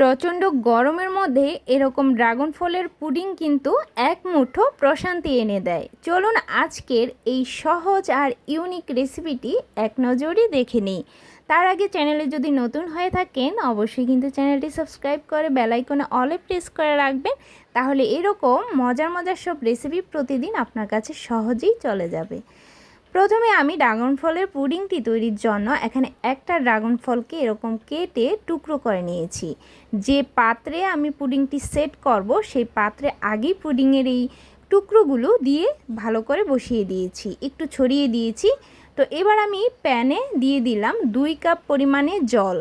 প্রচণ্ড গরমের মধ্যে এরকম ড্রাগন ফলের পুডিং কিন্তু এক মুঠো প্রশান্তি এনে দেয়। চলুন আজকের এই সহজ আর ইউনিক রেসিপিটি এক নজরই দেখে নিই। তার আগে চ্যানেলে যদি নতুন হয়ে থাকেন, অবশ্যই কিন্তু চ্যানেলটি সাবস্ক্রাইব করে বেলাইকনে অলে প্রেস করে রাখবেন। তাহলে এরকম মজার মজার সব রেসিপি প্রতিদিন আপনার কাছে সহজেই চলে যাবে। প্রথমে আমি ড্রাগন ফলের পুডিংটি তৈরির জন্য এখানে একটা ড্রাগন ফলকে এরকম কেটে টুকরো করে নিয়েছি। যে পাত্রে আমি পুডিংটি সেট করব, সেই পাত্রে আগেই পুডিংয়ের এই টুকরোগুলো দিয়ে ভালো করে বসিয়ে দিয়েছি, একটু ছড়িয়ে দিয়েছি। তো এবার আমি প্যানে দিয়ে দিলাম দুই কাপ পরিমাণে জল।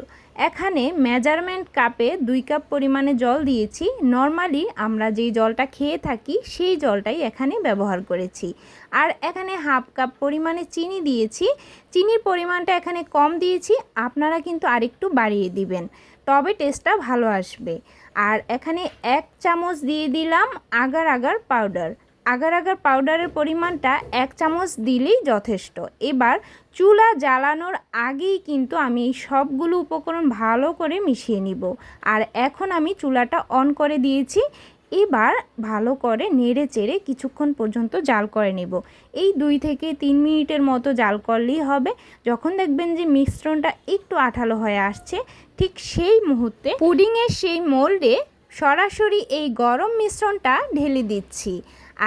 এখানে মেজারমেন্ট কাপে দুই কাপ পরিমাণে জল দিয়েছি। নর্মালি আমরা যেই জলটা খেয়ে থাকি, সেই জলটাই এখানে ব্যবহার করেছি। আর এখানে হাফ কাপ পরিমাণে চিনি দিয়েছি। চিনির পরিমাণটা এখানে কম দিয়েছি, আপনারা কিন্তু আরেকটু বাড়িয়ে দিবেন, তবে টেস্টটা ভালো আসবে। আর এখানে এক চামচ দিয়ে দিলাম agar agar powder. Agar agar পাউডারের পরিমাণটা এক চামচ দিলেই যথেষ্ট। এবার চুলা জ্বালানোর আগেই কিন্তু আমি এই সবগুলো উপকরণ ভালো করে মিশিয়ে নিব। আর এখন আমি চুলাটা অন করে দিয়েছি। এবার ভালো করে নেড়ে চেড়ে কিছুক্ষণ পর্যন্ত জাল করে নেব। এই দুই থেকে তিন মিনিটের মতো জাল করলেই হবে। যখন দেখবেন যে মিশ্রণটা একটু আঠালো হয়ে আসছে, ঠিক সেই মুহূর্তে পুডিংয়ের সেই মোল্ডে সরাসরি এই গরম মিশ্রণটা ঢেলে দিচ্ছি।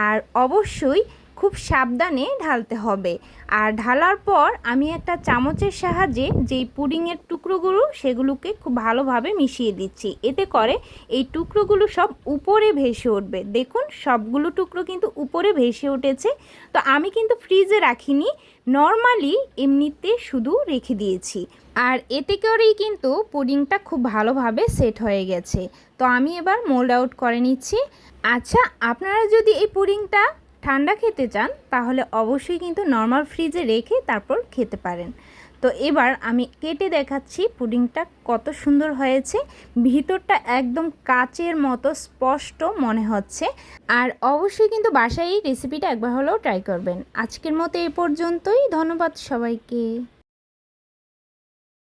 আর অবশ্যই খুব সাবধানে ঢালতে হবে। আর ঢালার পর আমি একটা চামচের সাহায্যে যেই পুডিংয়ের টুকরোগুলো, সেগুলোকে খুব ভালোভাবে মিশিয়ে দিচ্ছি। এতে করে এই টুকরোগুলো সব উপরে ভেসে উঠবে। দেখুন, সবগুলো টুকরো কিন্তু উপরে ভেসে উঠেছে। তো আমি কিন্তু ফ্রিজে রাখিনি, নর্মালি এমনিতে শুধু রেখে দিয়েছি। আর এতে করেই কিন্তু পুডিংটা খুব ভালোভাবে সেট হয়ে গেছে। তো আমি এবার মোল্ড আউট করে নিচ্ছি। আচ্ছা আপনারা যদি এই পুডিংটা ঠান্ডা খেতে চান, তাহলে অবশ্যই কিন্তু নর্মাল ফ্রিজে রেখে তারপর খেতে পারেন। তো এবার আমি কেটে দেখাচ্ছি পুডিংটা কত সুন্দর হয়েছে। ভিতরটা একদম কাচের মতো স্পষ্ট মনে হচ্ছে। আর অবশ্যই কিন্তু বাসায় এই রেসিপিটা একবার হলেও ট্রাই করবেন। আজকের মতো এ পর্যন্তই। ধন্যবাদ সবাইকে।